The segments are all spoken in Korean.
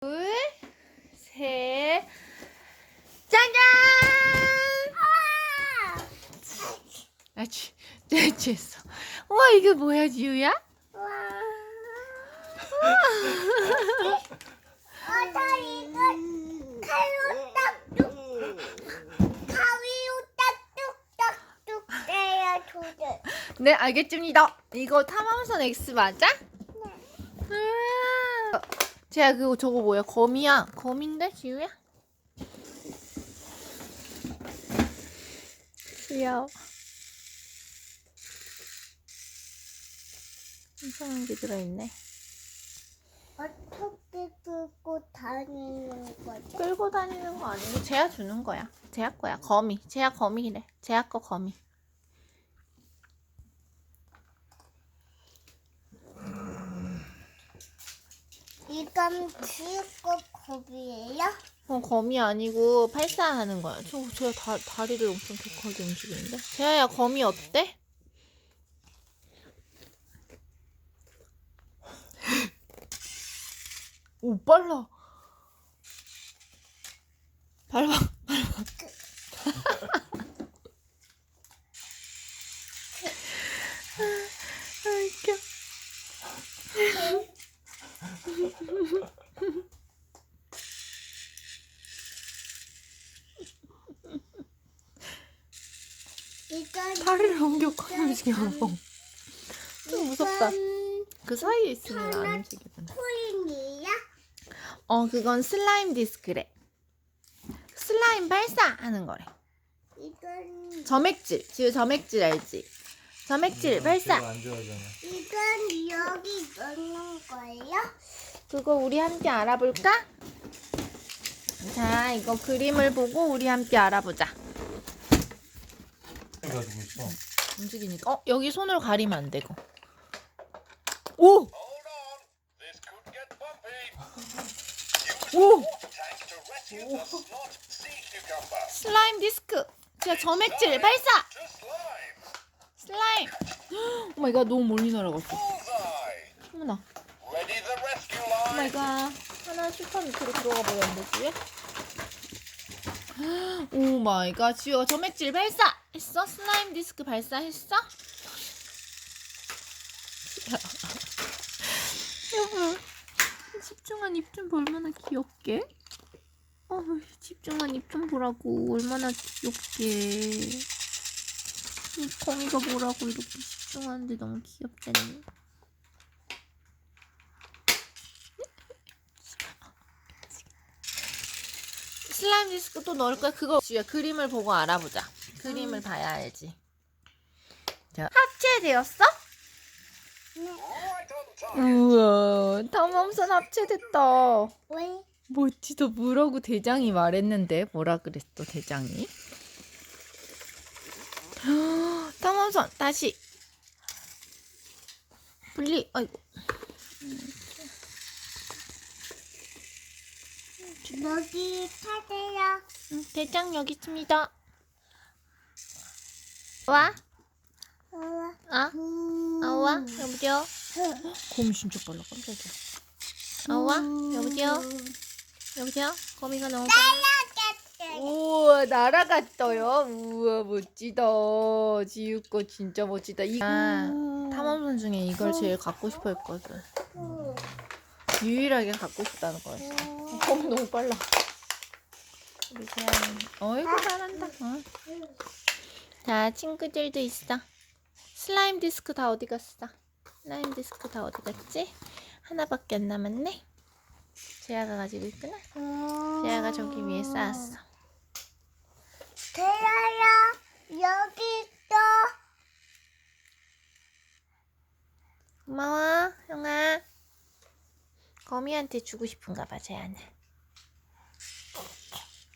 둘, 셋, 짜잔! 아, 쥐, 네, 취했어. 와, 이게 뭐야, 지우야? 어서 이거 칼로 딱뚝 가위로 딱뚝딱뚝 떼야 조절 네, 알겠습니다. 이거 탐험선 X 맞아? 네. 제가 그거 저거 뭐야? 거미야? 거미인데, 지우야? 귀여워. 이상한 게 들어있네. 어떻게 끌고 다니는 거지? 끌고 다니는 거 아니고 제야 주는 거야. 제야 거야. 거미. 제야 거미래. 제야 거 거미. 이건 지우고 겁이에요? 어, 거미 아니고 발사하는 거야. 저, 제가 다, 다리를 엄청 격하게 움직이는데. 제아야, 거미 어때? 오, 빨라. 밟아. 아, 웃겨. 이건 다리를 옮겼거든, 움직여. 좀 무섭다. 그 사이에 있으면 안 움직이잖아. 코인이야? 어, 그건 슬라임 디스크래. 슬라임 발사하는 거래. 이건 점액질. 지우 점액질 알지? 점액질 발사. 안 좋아하잖아. 이건 여기 넣는 거예요? 그거 우리 함께 알아볼까? 자, 이거 그림을 보고 우리 함께 알아보자. 해가지고 있어. 움직이니까. 어, 여기 손을 가리면 안 되고. 오! 오! 슬라임 디스크. 자, 점액질 발사! 슬라임. 오 마이 갓, 너무 멀리 날아갔어. 어머나. 오. 마이 갓. 하나 슈퍼 밑으로 들어가 버렸는데, 지우야? 오 마이 갓, 지우가 점액질 발사! 했어? 슬라임 디스크 발사했어? 여보, 집중한 입좀 봐, 얼마나 귀엽게. 어, 집중한 입 좀 보라고, 얼마나 귀엽게. 이 거미가 뭐라고 이렇게 집중하는데 너무 귀엽다니. 슬라임 디스크 또 넣을 거야? 그거 지우야 그림을 보고 알아보자. 그림을 봐야 알지. 자, 합체되었어? 우와, 탐험선 합체됐다. 왜? 멋지다. 뭐라고 대장이 말했는데 뭐라 그랬어 대장이? 탐험선 다시 분리. 아이고. 여기 타세요. 음, 대장 여기 있습니다. 와? 우와. 아? 음. 아 와? 여보세요? 거미 진짜 빨라 깜짝이야. 아 와? 여보세요? 여보세요? 거미가 너무 빨라. 우와 날아갔어요. 우와 멋지다. 지우 거 진짜 멋지다. 이 아, 탐험선 중에 이걸 제일 갖고 싶어 했거든. 유일하게 갖고 싶다는 거였어. 거미 너무 빨라. 우리 세아는 어이구 잘한다. 어. 자 친구들도 있어. 슬라임 디스크 다 어디 갔어? 슬라임 디스크 다 어디 갔지? 하나밖에 안 남았네. 재아가 가지고 있구나. 재아가 저기 위에 쌓았어. 대야야 여기 있어. 고마워, 형아. 거미한테 주고 싶은가 봐, 재아는.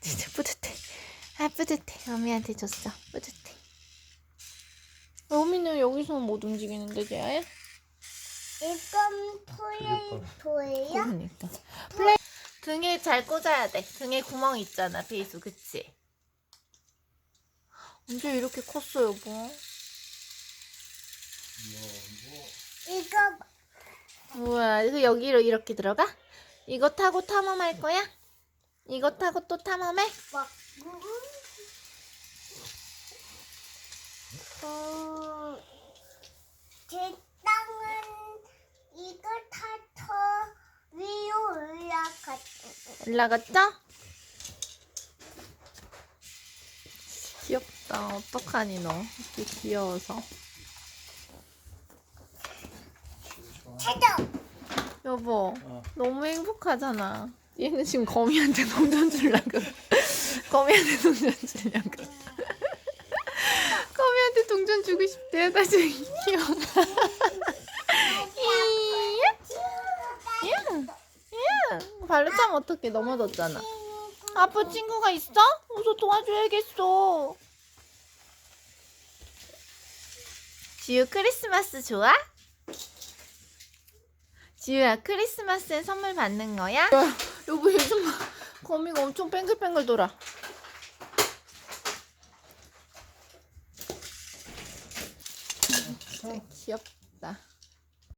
진짜 뿌듯해. 아, 뿌듯해. 거미한테 줬어. 뿌듯해. 거미는 여기서 못 움직이는데, 재아야? 이건 포인트예요? 그러니까. 플레이 등에 잘 꽂아야 돼. 등에 구멍 있잖아, 베이스, 그치? 언제 이렇게 컸어, 여보? 이거 우와, 그래서 여기로 이렇게 들어가? 이거 타고 탐험할 거야? 이거 타고 또 탐험해? 막. 어, 제 땅은 이걸 타서 위로 올라갔. 올라갔죠? 귀엽다. 어떡하니 너? 이렇게 귀여워서. 찾아. 여보, 어. 너무 행복하잖아. 얘는 지금 거미한테 동전 주려고. 거미한테 동전 주려고. 거미한테 동전 주고 싶대요. 다시 귀여워. 이야, 이야. 발로 차면 어떡해. 넘어졌잖아. 아빠 친구가 있어? 어서 도와줘야겠어. 지우 크리스마스 좋아? 지우야 크리스마스에 선물 받는 거야? 여보 요즘 거미가 엄청 뺑글뺑글 돌아. 진짜 귀엽다.